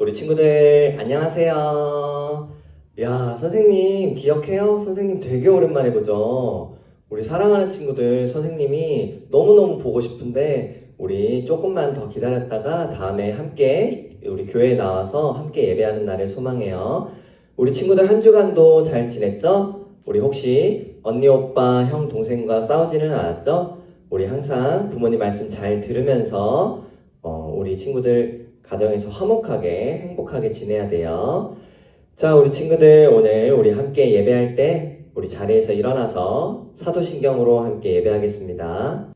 우리 친구들 안녕하세요. 야, 선생님 기억해요? 선생님 되게 오랜만에 보죠. 우리 사랑하는 친구들 선생님이 너무너무 보고 싶은데 우리 조금만 더 기다렸다가 다음에 함께 우리 교회에 나와서 함께 예배하는 날을 소망해요. 우리 친구들 한 주간도 잘 지냈죠? 우리 혹시 언니, 오빠, 형, 동생과 싸우지는 않았죠? 우리 항상 부모님 말씀 잘 들으면서 어, 우리 친구들 가정에서 화목하게 행복하게 지내야 돼요. 자, 우리 친구들 오늘 우리 함께 예배할 때 우리 자리에서 일어나서 사도신경으로 함께 예배하겠습니다.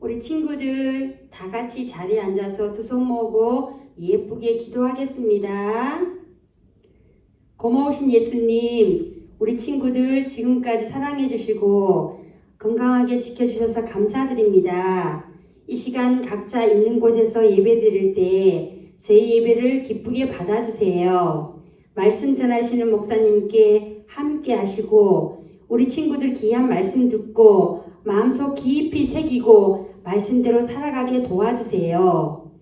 우리 친구들 다 같이 자리에 앉아서 두 손 모으고 예쁘게 기도하겠습니다. 고마우신 예수님, 우리 친구들 지금까지 사랑해 주시고 건강하게 지켜주셔서 감사드립니다. 이 시간 각자 있는 곳에서 예배 드릴 때 제 예배를 기쁘게 받아주세요. 말씀 전하시는 목사님께 함께 하시고 우리 친구들 귀한 말씀 듣고 마음속 깊이 새기고 말씀대로 살아가게 도와주세요.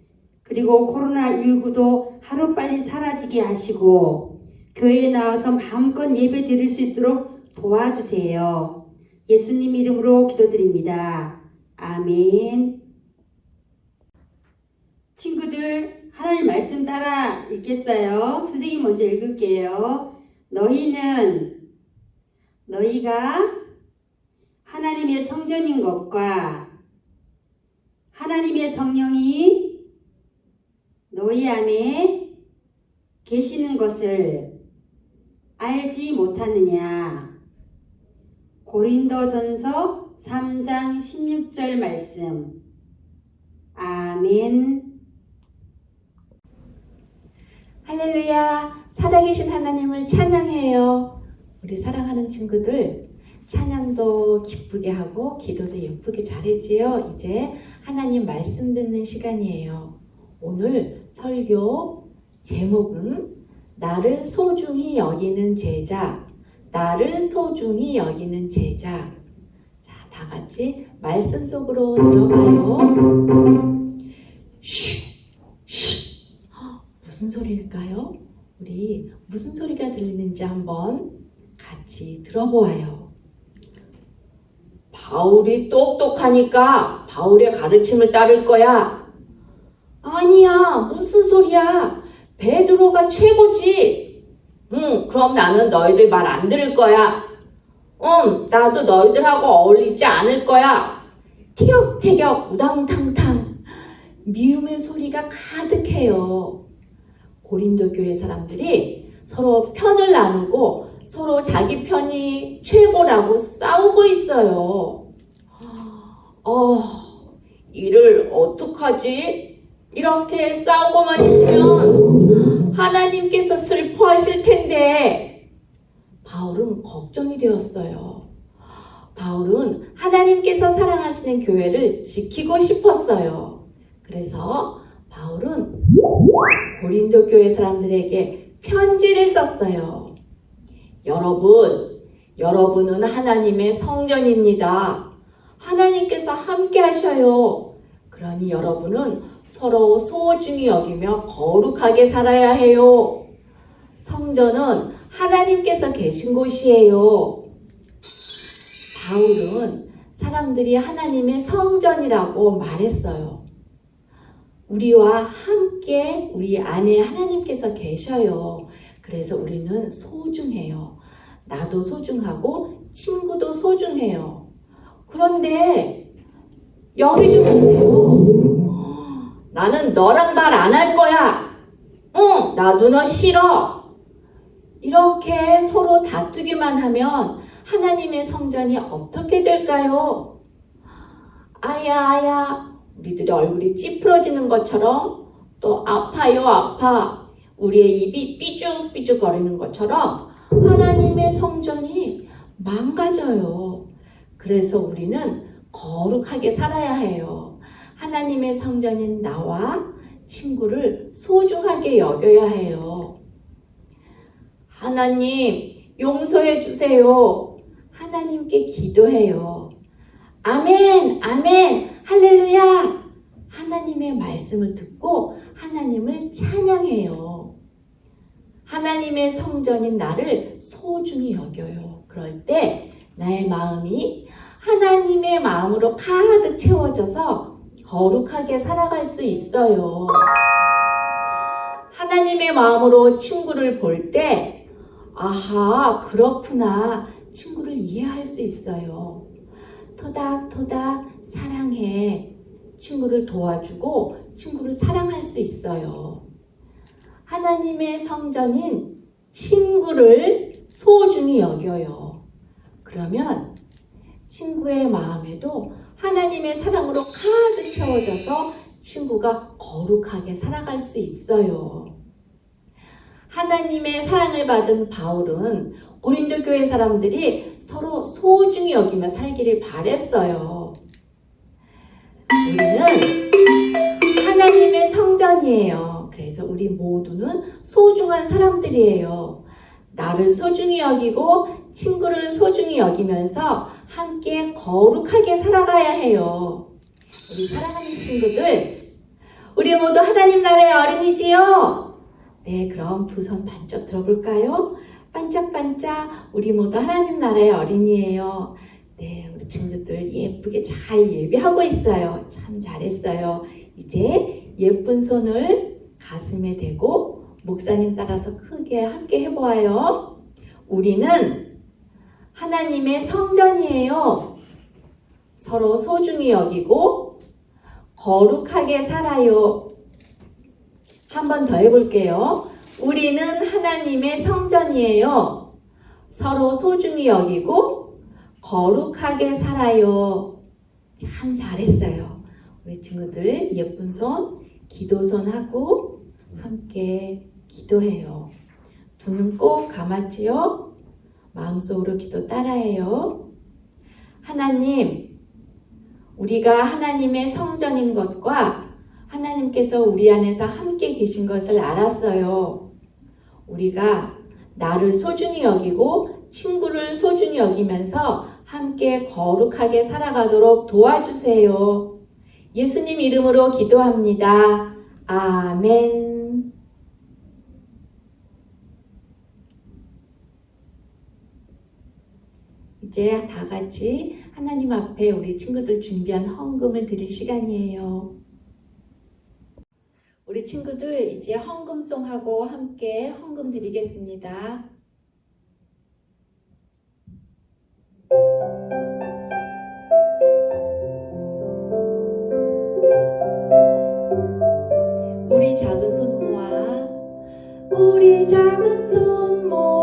그리고 코로나19도 하루빨리 사라지게 하시고 교회에 나와서 마음껏 예배 드릴 수 있도록 도와주세요. 예수님 이름으로 기도드립니다. 아멘. 친구들, 하나님 말씀 따라 읽겠어요. 선생님 먼저 읽을게요. 너희는 너희가 하나님의 성전인 것과 하나님의 성령이 너희 안에 계시는 것을 알지 못하느냐. 고린도전서 3장 16절 말씀. 아멘. 할렐루야! 살아계신 하나님을 찬양해요. 우리 사랑하는 친구들, 찬양도 기쁘게 하고 기도도 예쁘게 잘했지요? 이제 하나님 말씀 듣는 시간이에요. 오늘 설교 제목은 나를 소중히 여기는 제자, 나를 소중히 여기는 제자. 자, 다 같이 말씀 속으로 들어가요. 쉬, 쉬. 무슨 소리일까요? 우리 무슨 소리가 들리는지 한번 같이 들어보아요. 바울이 똑똑하니까 바울의 가르침을 따를 거야. 아니야, 무슨 소리야? 베드로가 최고지. 응, 그럼 나는 너희들 말 안 들을 거야. 응, 나도 너희들하고 어울리지 않을 거야. 티격태격, 우당탕탕. 미움의 소리가 가득해요. 고린도 교회 사람들이 서로 편을 나누고 서로 자기 편이 최고라고 싸우고 있어요. 어, 이를 어떡하지? 이렇게 싸우고만 있으면 하나님께서 슬퍼하실 텐데. 바울은 걱정이 되었어요. 바울은 하나님께서 사랑하시는 교회를 지키고 싶었어요. 그래서 바울은 고린도 교회 사람들에게 편지를 썼어요. 여러분, 여러분은 하나님의 성전입니다. 하나님께서 함께 하셔요. 그러니 여러분은 서로 소중히 여기며 거룩하게 살아야 해요. 성전은 하나님께서 계신 곳이에요. 바울은 사람들이 하나님의 성전이라고 말했어요. 우리와 함께 우리 안에 하나님께서 계셔요. 그래서 우리는 소중해요. 나도 소중하고 친구도 소중해요. 그런데 여기 좀 보세요. 나는 너랑 말 안 할 거야. 응, 나도 너 싫어. 이렇게 서로 다투기만 하면 하나님의 성전이 어떻게 될까요? 아야, 아야, 우리들의 얼굴이 찌푸러지는 것처럼 또 아파요, 아파. 우리의 입이 삐죽삐죽 거리는 것처럼 하나님의 성전이 망가져요. 그래서 우리는 거룩하게 살아야 해요. 하나님의 성전인 나와 친구를 소중하게 여겨야 해요. 하나님, 용서해 주세요. 하나님께 기도해요. 아멘, 아멘, 할렐루야. 하나님의 말씀을 듣고 하나님을 찬양해요. 하나님의 성전인 나를 소중히 여겨요. 그럴 때 나의 마음이 하나님의 마음으로 가득 채워져서 거룩하게 살아갈 수 있어요. 하나님의 마음으로 친구를 볼 때, 아하, 그렇구나. 친구를 이해할 수 있어요. 토닥토닥 사랑해. 친구를 도와주고 친구를 사랑할 수 있어요. 하나님의 성전인 친구를 소중히 여겨요. 그러면 친구의 마음에도 하나님의 사랑으로 가득 채워져서 친구가 거룩하게 살아갈 수 있어요. 하나님의 사랑을 받은 바울은 고린도 교회 사람들이 서로 소중히 여기며 살기를 바랬어요. 우리는 하나님의 성전이에요. 그래서 우리 모두는 소중한 사람들이에요. 나를 소중히 여기고 친구를 소중히 여기면서 함께 거룩하게 살아가야 해요. 우리 사랑하는 친구들, 우리 모두 하나님 나라의 어린이지요? 네, 그럼 두 손 반짝 들어볼까요? 반짝반짝, 우리 모두 하나님 나라의 어린이에요. 네, 우리 친구들 예쁘게 잘 예배하고 있어요. 참 잘했어요. 이제 예쁜 손을 가슴에 대고 목사님 따라서 크게 함께 해보아요. 우리는 하나님의 성전이에요. 서로 소중히 여기고 거룩하게 살아요. 한 번 더 해볼게요. 우리는 하나님의 성전이에요. 서로 소중히 여기고 거룩하게 살아요. 참 잘했어요. 우리 친구들 예쁜 손, 기도손 하고 함께 기도해요. 두 눈 꼭 감았지요? 마음속으로 기도 따라해요. 하나님, 우리가 하나님의 성전인 것과 하나님께서 우리 안에서 함께 계신 것을 알았어요. 우리가 나를 소중히 여기고 친구를 소중히 여기면서 함께 거룩하게 살아가도록 도와주세요. 예수님 이름으로 기도합니다. 아멘. 이제 다 같이 하나님 앞에 우리 친구들 준비한 헌금을 드릴 시간이에요. 우리 친구들 이제 헌금송하고 함께 헌금 드리겠습니다. 우리 작은 손 모아 우리 작은 손 모아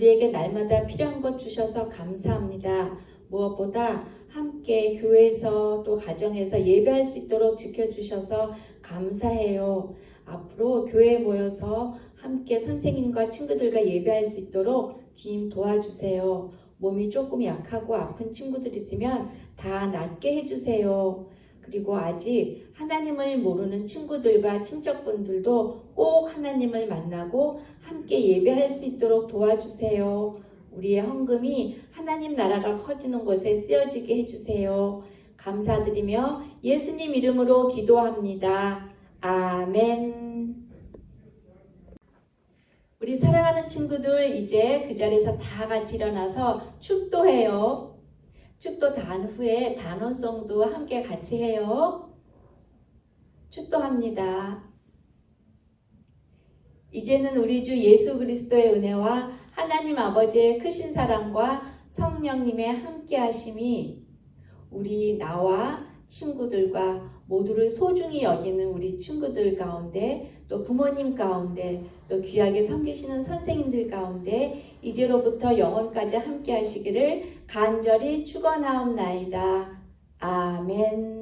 우리에게 날마다 필요한 것 주셔서 감사합니다. 무엇보다 함께 교회에서 또 가정에서 예배할 수 있도록 지켜주셔서 감사해요. 앞으로 교회에 모여서 함께 선생님과 친구들과 예배할 수 있도록 주님 도와주세요. 몸이 조금 약하고 아픈 친구들 있으면 다 낫게 해주세요. 그리고 아직 하나님을 모르는 친구들과 친척분들도 꼭 하나님을 만나고 함께 예배할 수 있도록 도와주세요. 우리의 헌금이 하나님 나라가 커지는 곳에 쓰여지게 해주세요. 감사드리며 예수님 이름으로 기도합니다. 아멘. 우리 사랑하는 친구들 이제 그 자리에서 다 같이 일어나서 축도해요. 축도 단 후에 단원송도 함께 같이 해요. 축도합니다. 이제는 우리 주 예수 그리스도의 은혜와 하나님 아버지의 크신 사랑과 성령님의 함께 하심이 우리 나와 친구들과 모두를 소중히 여기는 우리 친구들 가운데 또 부모님 가운데 또 귀하게 섬기시는 선생님들 가운데 이제로부터 영원까지 함께 하시기를 간절히 축원하옵나이다. 아멘.